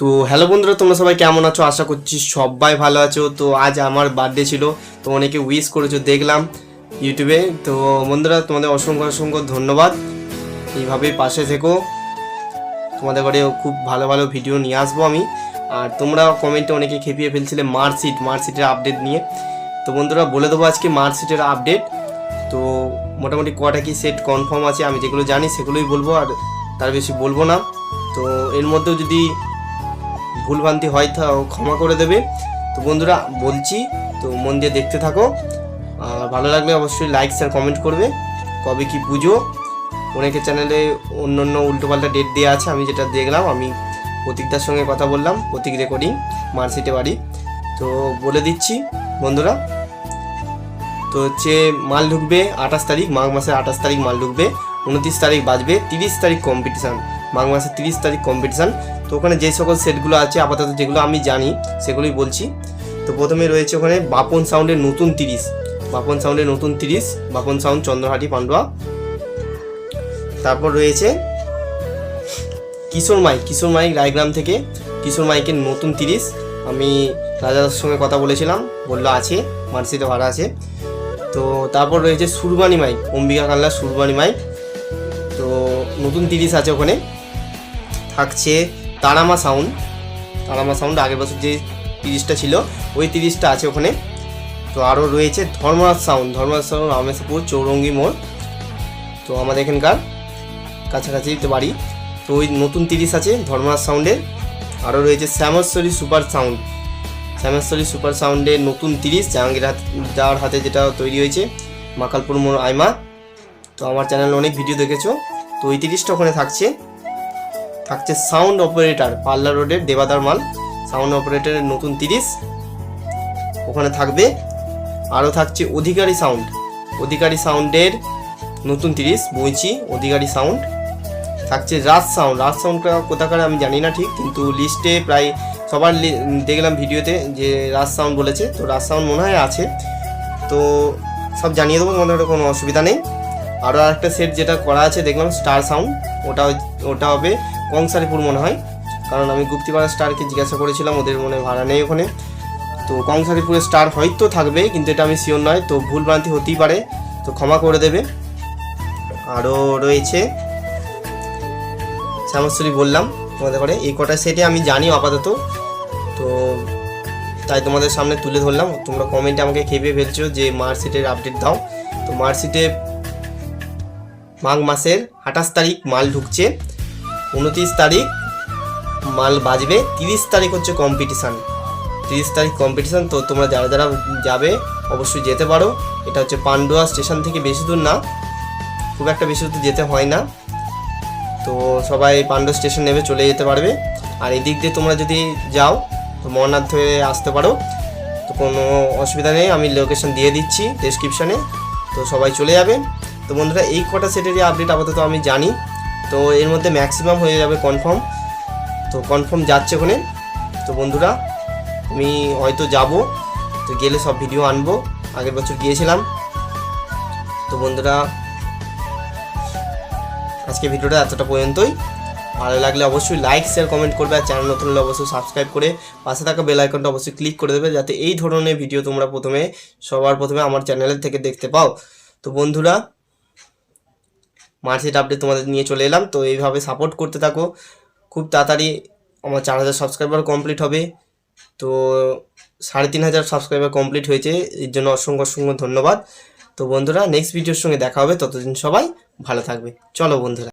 তো হ্যালো বন্ধুরা, তোমরা সবাই কেমন আছো? আশা করছি সবাই ভালো আছো। তো আজ আমার বার্থডে ছিল, তো অনেকে উইশ করেছ, দেখলাম ইউটিউবে তো বন্ধুরা, তোমাদের অসংখ্য অসংখ্য ধন্যবাদ। এইভাবেই পাশে থেকো। তোমাদের ঘরে খুব ভালো ভালো ভিডিও নিয়ে আসব আমি। আর তোমরা কমেন্টে অনেকে খেপিয়ে ফেলছিলে মার্কশিট মার্কশিটের আপডেট নিয়ে। তো বন্ধুরা, বলে দেবো আজকে মার্কশিটের আপডেট তো মোটামুটি কটা কি সেট কনফার্ম আছে, আমি যেগুলো জানি সেগুলোই বলব, আর তার বেশি বলব না। তো এর মধ্যেও যদি ভুলভ্রান্তি হয় তা ক্ষমা করে দেবে। তো বন্ধুরা, বলছি, তো মন দিয়ে দেখতে থাকো। ভালো লাগলে অবশ্যই লাইক শেয়ার কমেন্ট করবে। কবে কি পুজো, অনেকের চ্যানেলে অন্য অন্য উল্টোপাল্টা ডেট দেওয়া আছে, আমি যেটা দেখলাম, আমি প্রতীকদার সঙ্গে কথা বললাম, প্রতীক রেকর্ডিং মার্কশিটে বাড়ি। তো বলে দিচ্ছি, বন্ধুরা, তো হচ্ছে মাল ঢুকবে আঠাশ তারিখ, মাঘ মাসের আঠাশ তারিখ মাল ঢুকবে, উনত্রিশ তারিখ বাজবে, তিরিশ তারিখ কম্পিটিশান মাঘ মাসের তিরিশ তারিখ কম্পিটিশান তো ওখানে যে সকল সেটগুলো আছে, আপাতত যেগুলো আমি জানি, সেগুলোই বলছি। তো প্রথমে রয়েছে ওখানে বাপন সাউন্ডের নতুন তিরিশ। বাপন সাউন্ডের নতুন তিরিশ, বাপন সাউন্ড চন্দ্রহাটি পান্ডুয়া। তারপর রয়েছে কিশোর মাইক কিশোর মাইক রায়গ্রাম থেকে। কিশোর মাইকের নতুন তিরিশ। আমি রাজার সঙ্গে কথা বলেছিলাম, বলল আছে মার্সিতে ভাড়া আছে। তো তারপর রয়েছে সুরবানি মাইক, অম্বিকা কাল্লার সুরবানি মাইক। তো নতুন তিরিশ আছে ওখানে। থাকছে তারামা সাউন্ড তারামা সাউন্ড আগের বছর যে তিরিশটা ছিল, ওই তিরিশটা আছে ওখানে। তো আরও রয়েছে ধর্মরাজ সাউন্ড ধর্মরাজ সাউন্ড রামেশপুর চৌরঙ্গি মোড়। তো আমাদের এখানকার কাছাকাছি তো বাড়ি। তো ওই নতুন তিরিশ আছে ধর্মরাজ সাউন্ডের আরও রয়েছে Shyameshwari super sound Shyameshwari super সাউন্ডের নতুন তিরিশ জাহাঙ্গীর হাত যাওয়ার হাতে যেটা তৈরি হয়েছে, মাকালপুর মোড় আইমা। তো আমার চ্যানেলে অনেক ভিডিও দেখেছ। তো ওই তিরিশটা ওখানে থাকছে। থাকছে সাউন্ড অপারেটর, পাল্লা রোডের দেবাদার মাল, সাউন্ড অপারেটরের নতুন তিরিশ। ওখানে থাকবে আরও থাকছে অধিকারী সাউন্ড। অধিকারী সাউন্ডের নতুন তিরিশ, বইছি, অধিকারী সাউন্ড। থাকছে রাজ সাউন্ড। রাজ সাউন্ডটা কোথাকার আমি জানি না ঠিক, কিন্তু লিস্টে প্রায় সবার দেখলাম ভিডিওতে যে রাজ সাউন্ড বলেছে। তো রাজ সাউন্ড মনে হয় আছে। তো সব জানিয়ে দেবো, তোমাদের কোনো অসুবিধা নেই। আরও একটা সেট যেটা করা আছে, দেখলাম স্টার সাউন্ড ওটা ওটা হবে কংসারিপুর মনে হয়। কারণ আমি গুপ্তিপাড়া স্টারকে জিজ্ঞাসা করেছিলাম, ওদের মনে ভাড়া নেই ওখানে। তো কংসারিপুরের স্টার হয়তো থাকবে, কিন্তু এটা আমি শিওর নয়, তো ভুল ভ্রান্তি হতেই পারে, তো ক্ষমা করে দেবে। আরও রয়েছে শ্যামশ্বরী বললাম তোমাদের করে এই কটা সেটে আমি জানি আপাতত। তো তাই তোমাদের সামনে তুলে ধরলাম, তোমরা কমেন্টে আমাকে খেপে ফেলছো যে মার্কশিটের আপডেট দাও। তো মার্কশিটে মাঘ মাসের আঠাশ তারিখ মাল ঢুকছে। উনত্রিশ তারিখ মাল বাজবে। তিরিশ তারিখ হচ্ছে কম্পিটিশান তিরিশ তারিখ কম্পিটিশান তো তোমরা যারা যারা যাবে অবশ্যই যেতে পারো। এটা হচ্ছে পান্ডুয়া স্টেশন থেকে বেশি দূর না। খুব একটা বেশি দূর যেতে হয় না। তো সবাই পান্ডু স্টেশন নেবে চলে যেতে পারবে। আর এই দিক দিয়ে তোমরা যদি যাও, তো মরনাথ হয়ে আসতে পারো। তো কোনো অসুবিধা নেই, আমি লোকেশন দিয়ে দিচ্ছি ডেসক্রিপশানে তো সবাই চলে যাবে। তো বন্ধুরা, এই কটা সেটেরই আপডেট আপাতত আমি জানি। তো এর মধ্যে ম্যাক্সিমাম হয়ে যাবে কনফার্ম তো কনফার্ম যাচ্ছে ওখানে। তো বন্ধুরা, আমি হয়তো যাব। তো গেলে সব ভিডিও আনব। আগের বছর গিয়েছিলাম। তো বন্ধুরা আজকে ভিডিওটা এতটা পর্যন্তই। ভালো লাগলে অবশ্যই লাইক শেয়ার কমেন্ট করবে। আর চ্যানেল নতুন হলে অবশ্যই সাবস্ক্রাইব করে পাশে থাকা বেল আইকনটা অবশ্যই ক্লিক করে দেবে। যাতে এই ধরনের ভিডিও তোমরা প্রথমে, সবার প্রথমে আমার চ্যানেলের থেকে দেখতে পাও। তো বন্ধুরা মার্চেট আপডেট তোমাদের নিয়ে চলে এলাম। তো এইভাবে সাপোর্ট করতে থাকো। খুব তাড়াতাড়ি আমার চার হাজার সাবস্ক্রাইবার কমপ্লিট হবে। তো সাড়ে তিন হাজার সাবস্ক্রাইবার কমপ্লিট হয়েছে। এর জন্য অসংখ্য অসংখ্য ধন্যবাদ। তো বন্ধুরা নেক্সট ভিডিওর সঙ্গে দেখা হবে। ততদিন সবাই ভালো থাকবে। চলো বন্ধুরা।